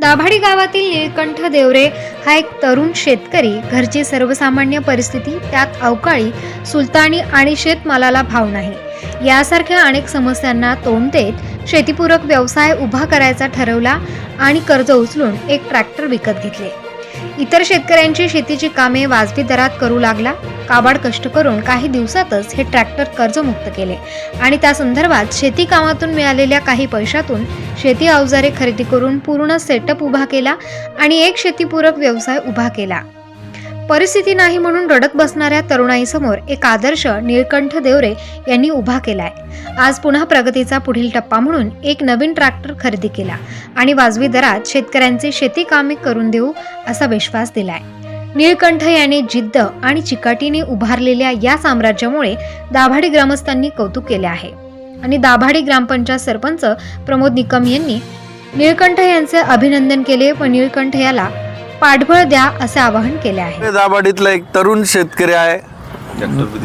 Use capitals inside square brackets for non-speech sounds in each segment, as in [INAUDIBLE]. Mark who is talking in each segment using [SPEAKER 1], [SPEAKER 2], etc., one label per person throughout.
[SPEAKER 1] दाभाडी गावातील नीलकंठ देवरे हा एक तरुण शेतकरी. घरची सर्वसामान्य परिस्थिती त्यात अवकाळी सुलतानी आणि शेतमालाला भाव नाही. यासारख्या अनेक समस्यांना तोंड देत शेतीपूरक व्यवसाय उभा करायचा ठरवला आणि कर्ज उचलून एक ट्रॅक्टर विकत घेतले. इतर शेतकऱ्यांची शेतीची कामे वाजवी दरात करू लागला. काबाड कष्ट करून काही दिवसातच हे ट्रॅक्टर कर्जमुक्त केले. आणि त्या संदर्भात शेती कामातून मिळालेल्या काही पैशातून शेती अवजारे खरेदी करून पूर्ण सेटअप उभा केला आणि एक शेतीपूरक व्यवसाय उभा केला. परिस्थिती नाही म्हणून रडत बसणाऱ्या तरुणाईसमोर एक आदर्श निळकंठ देवरे यांनी उभा केलाय. आज पुन्हा प्रगतीचा पुढील टप्पा म्हणून एक नवीन ट्रॅक्टर खरेदी केला आणि वाजवी दरात शेतकऱ्यांचे शेती कामे करून देऊ असा विश्वास दिलाय. निळकंठ याने जिद्द आणि चिकाटीने उभारलेल्या या साम्राज्यामुळे दाभाडी ग्रामस्थांनी कौतुक केले आहे. आणि दाभाडी ग्रामपंचायत सरपंच प्रमोद निकम यांनी निळकंठ यांचे अभिनंदन केले व निळकंठ याला पाठबळ द्या असे आवाहन केले आहे.
[SPEAKER 2] दाभाडीतला एक तरुण शेतकरी आहे.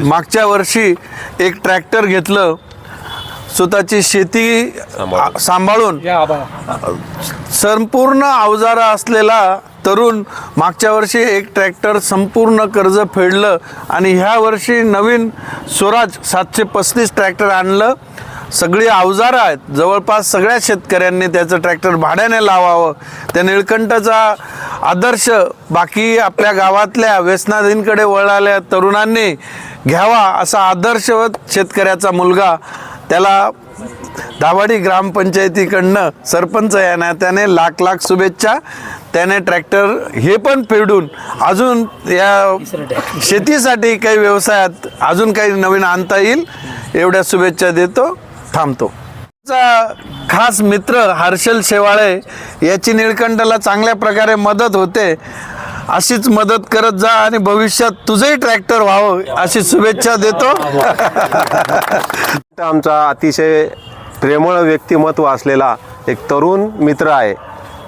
[SPEAKER 2] मागच्या वर्षी एक ट्रॅक्टर घेतलं. स्वतःची शेती सांभाळून. संपूर्ण अवजारा असलेला तरुण मागच्या वर्षी एक ट्रॅक्टर संपूर्ण कर्ज फेडलं आणि ह्या वर्षी नवीन स्वराज सातशे पस्तीस ट्रॅक्टर आणलं. सगळी अवजारं आहेत. जवळपास सगळ्या शेतकऱ्यांनी त्याचं ट्रॅक्टर भाड्याने लावावं. त्या निळकंठाचा आदर्श बाकी आपल्या गावातल्या व्यसनाधींकडे वळाल्या तरुणांनी घ्यावा असा आदर्शवत शेतकऱ्याचा मुलगा त्याला दाभाडी ग्रामपंचायतीकडनं सरपंच या नात्याने लाख लाख शुभेच्छा. त्याने ट्रॅक्टर हे पण फेडून अजून या शेतीसाठी काही व्यवसायात अजून काही नवीन आणता येईल एवढ्या शुभेच्छा देतो थांबतो. खास मित्र हर्षल शेवाळे याची निळकंठला चांगल्या प्रकारे मदत होते. अशीच मदत करत जा आणि भविष्यात तुझंही ट्रॅक्टर व्हावं अशी शुभेच्छा देतो.
[SPEAKER 3] आमचा अतिशय प्रेमळ व्यक्तिमत्व असलेला एक तरुण मित्र आहे.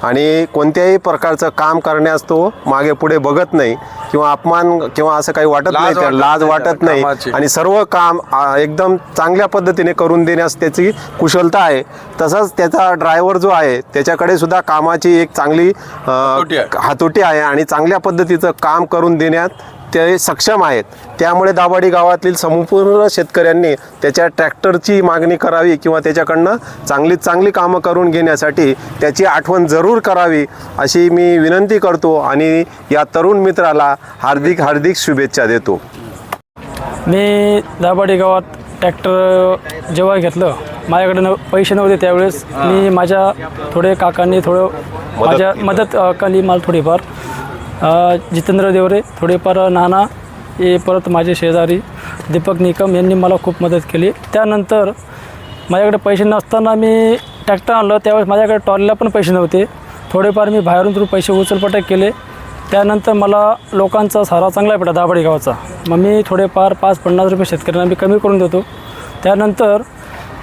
[SPEAKER 3] आणि कोणत्याही प्रकारचं काम करण्यास तो मागे पुढे बघत नाही किंवा अपमान किंवा असं काही वाटत नाही लाज वाटत नाही. आणि सर्व काम एकदम चांगल्या पद्धतीने करून देण्यास त्याची कुशलता आहे तसंच त्याचा ड्रायव्हर जो आहे त्याच्याकडे सुद्धा कामाची एक चांगली.
[SPEAKER 2] हातोटी आहे
[SPEAKER 3] आणि चांगल्या पद्धतीचं काम करून देण्यात ते सक्षम आहेत. त्यामुळे दाभाडी गावातील संपूर्ण शेतकऱ्यांनी त्याच्या ट्रॅक्टरची मागणी करावी किंवा त्याच्याकडनं चांगलीत चांगली कामं करून घेण्यासाठी त्याची आठवण जरूर करावी अशी मी विनंती करतो आणि या तरुण मित्राला हार्दिक हार्दिक शुभेच्छा देतो.
[SPEAKER 4] मी दाभाडी गावात ट्रॅक्टर जेव्हा घेतलं माझ्याकडे न पैसे नव्हते त्यावेळेस. मी माझ्या थोडे काकांनी थोडं माझ्या मदत केली मला थोडीफार. जितेंद्र देवरे थोडेफार नाना हे परत माझे शेजारी दीपक निकम यांनी मला खूप मदत केली. त्यानंतर माझ्याकडे पैसे नसताना मी ट्रॅक्टर आणलं त्यावेळेस माझ्याकडे टॉयला पण पैसे नव्हते. थोडेफार मी बाहेरून थोडे पैसे उचलपटक केले. त्यानंतर मला लोकांचा सारा चांगला भेटा दाभाडी गावाचा. मग मी थोडेफार पाच पन्नास रुपये शेतकऱ्यांना मी कमी करून देतो. त्यानंतर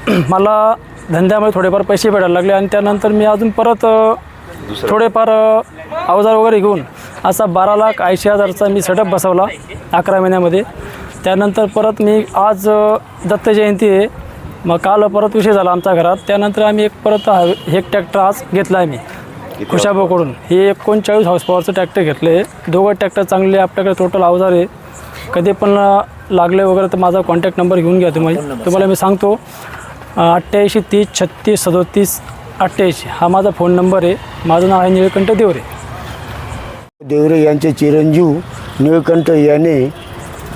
[SPEAKER 4] [CLEARS THROAT] मला धंद्यामध्ये थोडेफार पैसे भेटायला लागले आणि त्यानंतर मी अजून परत थोडेफार अवजार वगैरे घेऊन असा बारा लाख ऐंशी हजारचा मी सेटअप बसवला अकरा महिन्यामध्ये. त्यानंतर परत मी आज दत्त जयंती आहे. मग काल परत विषय झाला आमच्या घरात. त्यानंतर आम्ही एक परत हा एक ट्रॅक्टर आज घेतला आहे मी खुशाबाकडून. हे एकोणचाळीस हॉर्स पॉवरचं ट्रॅक्टर घेतलं आहे. दोघं ट्रॅक्टर चांगले आपल्याकडे टोटल अवजार आहे. कधी पण लागले वगैरे तर माझा कॉन्टॅक्ट नंबर घेऊन घ्या तुम्ही. तुम्हाला मी सांगतो अठ्ठ्याऐंशी तीस छत्तीस सदोतीस अठ्ठ्याऐंशी. हा माझा फोन नंबर आहे. माझं नाव आहे निळकंठ देवरे.
[SPEAKER 5] देवरे यांचे चिरंजीव निळकंठ याने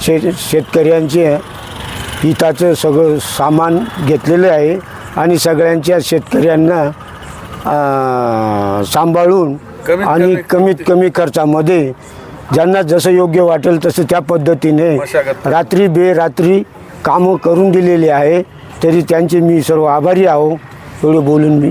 [SPEAKER 5] शेत शेतकऱ्यांचे हिताचं सगळं सामान घेतलेलं आहे आणि सगळ्यांच्या शेतकऱ्यांना सांभाळून आणि
[SPEAKER 2] कमी
[SPEAKER 5] कमीत कमी खर्चामध्ये ज्यांना जसं योग्य वाटेल तसं त्या पद्धतीने. रात्री बेरात्री कामं करून दिलेली आहे तरी त्यांचे मी सर्व आभारी आहो एवढे बोलून मी